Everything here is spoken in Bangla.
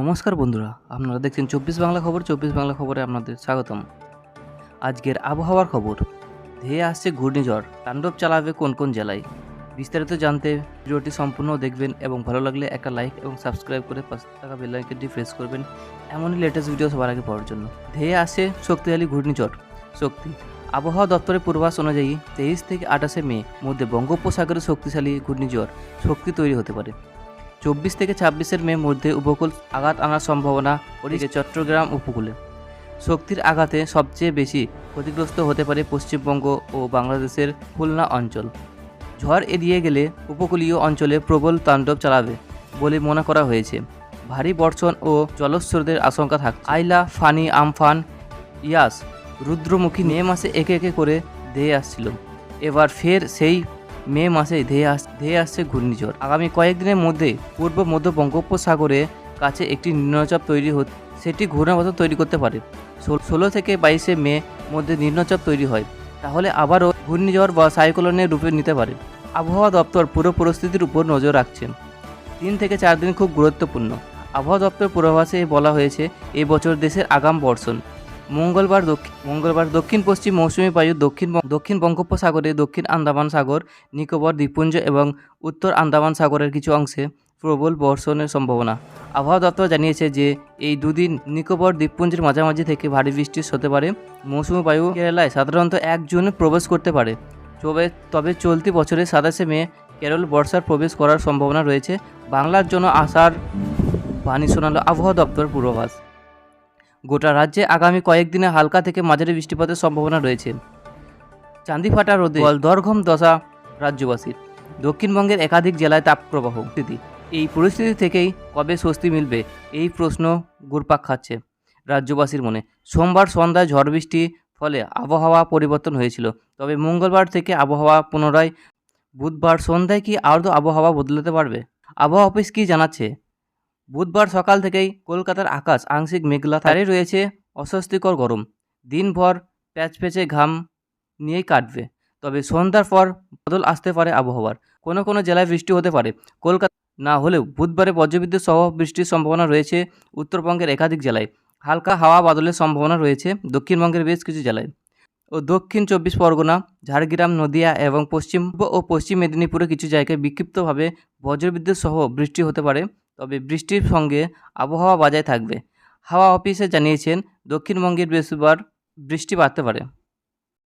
নমস্কার বন্ধুরা, আপনারা দেখছেন চব্বিশ বাংলা খবর, চব্বিশ বাংলা খবরে আপনাদের স্বাগতম। আজকের আবহাওয়ার খবর, ধেয়ে আসছে ঘূর্ণিঝড়, তাণ্ডব চালাবে কোন কোন জেলায়? বিস্তারিত জানতে ভিডিওটি সম্পূর্ণ দেখবেন এবং ভালো লাগলে একটা লাইক এবং সাবস্ক্রাইব করে পাশে থাকা বেলাইকনটি প্রেস করবেন। এমনই লেটেস্ট ভিডিও সবার আগে পাওয়ার জন্য। ধেয়ে আসছে শক্তিশালী ঘূর্ণিঝড়, শক্তি। আবহাওয়া দপ্তরের পূর্বাস অনুযায়ী তেইশ থেকে আঠাশে মে মধ্যে বঙ্গোপসাগরে শক্তিশালী ঘূর্ণিঝড়, শক্তি তৈরি হতে পারে। চব্বিশ থেকে ছাব্বিশের মে মধ্যে উপকূল আঘাত আনার সম্ভাবনা ওদিকে চট্টগ্রাম উপকূলে। শক্তির আঘাতে সবচেয়ে বেশি ক্ষতিগ্রস্ত হতে পারে পশ্চিমবঙ্গ ও বাংলাদেশের খুলনা অঞ্চল। ঝড় এড়িয়ে গেলে উপকূলীয় অঞ্চলে প্রবল তাণ্ডব চালাবে বলে মনে করা হয়েছে। ভারী বর্ষণ ও জলস্রোতের আশঙ্কা থাক আইলা, ফানি, আমফান, ইয়াস, রুদ্রমুখী মে মাসে একে একে করে ধেয়ে আসছিল। এবার ফের সেই মে মাসে ধেয়ে আস, ধেয়ে আসছে ঘূর্ণিঝড়। আগামী কয়েকদিনের মধ্যে পূর্ব মধ্য বঙ্গোপসাগরে কাছে একটি নিম্নচাপ তৈরি হতে, সেটি ঘূর্ণাবর্ত তৈরি করতে পারে। ষোলো থেকে বাইশে মে মধ্যে নিম্নচাপ তৈরি হয়। তাহলে আবারও ঘূর্ণিঝড় বা সাইক্লোনের রূপে নিতে পারে। আবহাওয়া দপ্তর পুরো পরিস্থিতির উপর নজর রাখছেন তিন থেকে চার দিন খুব গুরুত্বপূর্ণ। আবহাওয়া দপ্তর পূর্বাভাসে বলা হয়েছে এই বছর দেশের আগাম বর্ষণ। মঙ্গলবার দক্ষিণ মঙ্গলবার দক্ষিণ পশ্চিম মৌসুমী বায়ু দক্ষিণ দক্ষিণ বঙ্গোপসাগরে দক্ষিণ আন্দামান সাগর, নিকোবর দ্বীপপুঞ্জ এবং উত্তর আন্দামান সাগরের কিছু অংশে প্রবল বর্ষণের সম্ভাবনা। আবহাওয়া দপ্তর জানিয়েছে যে, এই দুদিন নিকোবর দ্বীপপুঞ্জের মাঝামাঝি থেকে ভারী বৃষ্টি হতে পারে। মৌসুমী বায়ু কেরালায় সাধারণত এক জুনে প্রবেশ করতে পারে। তবে তবে চলতি বছরের সাতাশে মে কেরল বর্ষার প্রবেশ করার সম্ভাবনা রয়েছে। বাংলার জন্য আসার বাণী শোনালো আবহাওয়া দপ্তর পূর্বাভাস। গোটা রাজ্যে আগামী কয়েকদিনে হালকা থেকে মাঝারি বৃষ্টিপাতের সম্ভাবনা রয়েছে। চান্দিফাটা রোদে দরঘম দশা রাজ্যবাসীর। দক্ষিণবঙ্গের একাধিক জেলায় তাপপ্রবাহ। স্থিতি। এই পরিস্থিতি থেকেই কবে স্বস্তি মিলবে, এই প্রশ্ন ঘুরপাক খাচ্ছে রাজ্যবাসীর মনে। সোমবার সন্ধ্যায় ঝড় বৃষ্টি ফলে আবহাওয়া পরিবর্তন হয়েছিল। তবে মঙ্গলবার থেকে আবহাওয়া পুনরায়, বুধবার সন্ধ্যায় কি আরও আবহাওয়া বদলাতে পারবে? আবহাওয়া অফিস কি জানাচ্ছে? বুধবার সকাল থেকেই কলকাতার আকাশ আংশিক মেঘলা তারে রয়েছে, অস্বস্তিকর গরম। দিনভর প্যাচপ্যাচে ঘাম নিয়েই কাটবে। তবে সন্ধ্যার পর বদল আসতে পারে আবহাওয়ার। কোনো কোনো জেলায় বৃষ্টি হতে পারে। কলকাতা না হলেও বুধবারে বজ্রবিদ্যুৎ সহ বৃষ্টির সম্ভাবনা রয়েছে উত্তরবঙ্গের একাধিক জেলায়। হালকা হাওয়া বাদলের সম্ভাবনা রয়েছে দক্ষিণবঙ্গের বেশ কিছু জেলায়। ও দক্ষিণ চব্বিশ পরগনা, ঝাড়গ্রাম, নদিয়া এবং পশ্চিম ও পশ্চিম মেদিনীপুরে কিছু জায়গায় বিক্ষিপ্তভাবে বজ্রবিদ্যুৎ সহ বৃষ্টি হতে পারে। তবে বৃষ্টির সঙ্গে আবহাওয়া বাজায় থাকবে। হাওয়া অফিসে জানিয়েছেন দক্ষিণবঙ্গের বৃহস্পতিবার বৃষ্টি বাড়তে পারে।